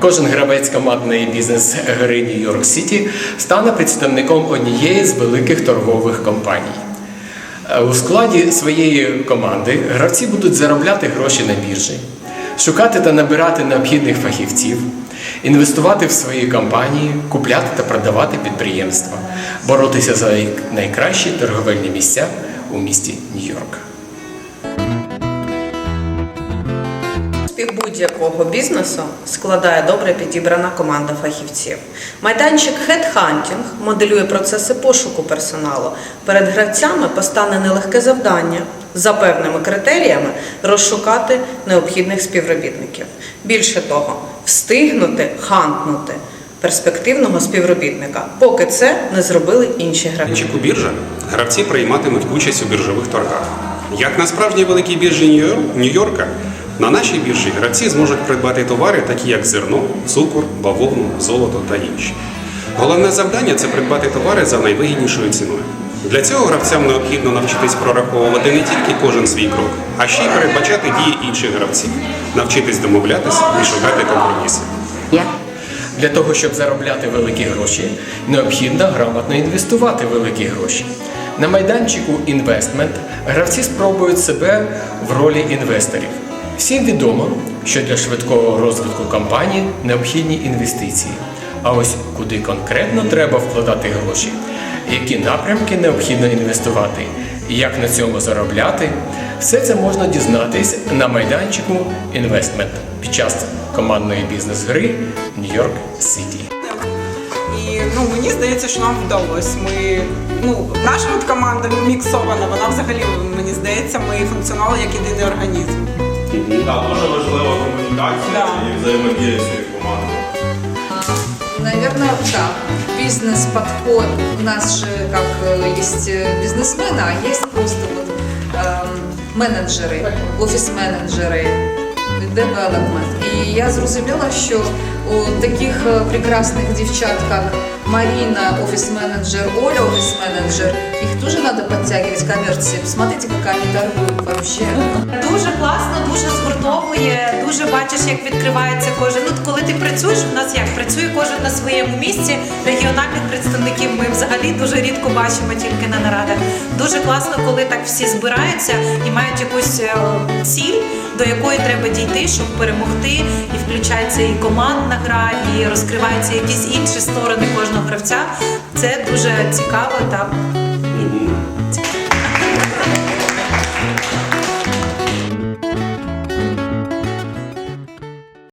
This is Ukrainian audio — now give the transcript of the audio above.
Кожен гравець командної бізнес-гри Нью-Йорк Сіті стане представником однієї з великих торгових компаній. Е, У складі своєї команди гравці будуть заробляти гроші на біржі, шукати та набирати необхідних фахівців, інвестувати в свої компанії, купляти та продавати підприємства, боротися за найкращі торговельні місця у місті Нью-Йорк. Успіх будь-якого бізнесу складає добре підібрана команда фахівців. Майданчик Headhunting моделює процеси пошуку персоналу. Перед гравцями постане нелегке завдання за певними критеріями розшукати необхідних співробітників. Більше того, встигнути хантнути перспективного співробітника, поки це не зробили інші гравці. Чеку біржа гравці прийматимуть участь у біржових торгах. Як на справжній великій біржі Нью-Йор- Нью-Йорка, на нашій біржі гравці зможуть придбати товари, такі як зерно, цукор, бавовну, золото та інші. Головне завдання це придбати товари за найвигіднішою ціною. Для цього гравцям необхідно навчитись прораховувати не тільки кожен свій крок, а ще й передбачати дії інших гравців, навчитись домовлятися і шукати компроміси. Для того, щоб заробляти великі гроші, необхідно грамотно інвестувати великі гроші. На майданчику інвестмент гравці спробують себе в ролі інвесторів. Всім відомо, що для швидкого розвитку компанії необхідні інвестиції. А ось куди конкретно треба вкладати гроші, які напрямки необхідно інвестувати, як на цьому заробляти, все це можна дізнатись на майданчику інвестмент під час командної бізнес-гри Нью-Йорк Сіті. Ну мені здається, що нам вдалося. Ми ну наша от команда міксована. Вона взагалі мені здається, ми функціонували як єдиний організм. Так, дуже важлива комунікація Да. і взаємодія цієї команди. Наверное, да. Бизнес-подход. У нас же как э, есть э, бизнесмены, а есть просто вот эм, менеджери, офіс-менеджери, девелопмент. І я зрозуміла, що у таких е, прекрасних дівчат, як Марина, офіс-менеджер, Оля, офіс-менеджер, їх тоже надо подтягивать к коммерции. Посмотрите, как они торгуют вообще. Дуже класно, дуже згуртовує, дуже бачиш, як відкривається кожен. Ну, коли ти працюєш, у нас як працює кожен на своєму місці. Регіональних представників ми взагалі дуже рідко бачимо тільки на нарадах. Дуже класно, коли так всі збираються і мають якусь е, ціль, до якої треба дійти, щоб перемогти. І включається і командна гра, і розкриваються якісь інші сторони кожного гравця. Це дуже цікаво та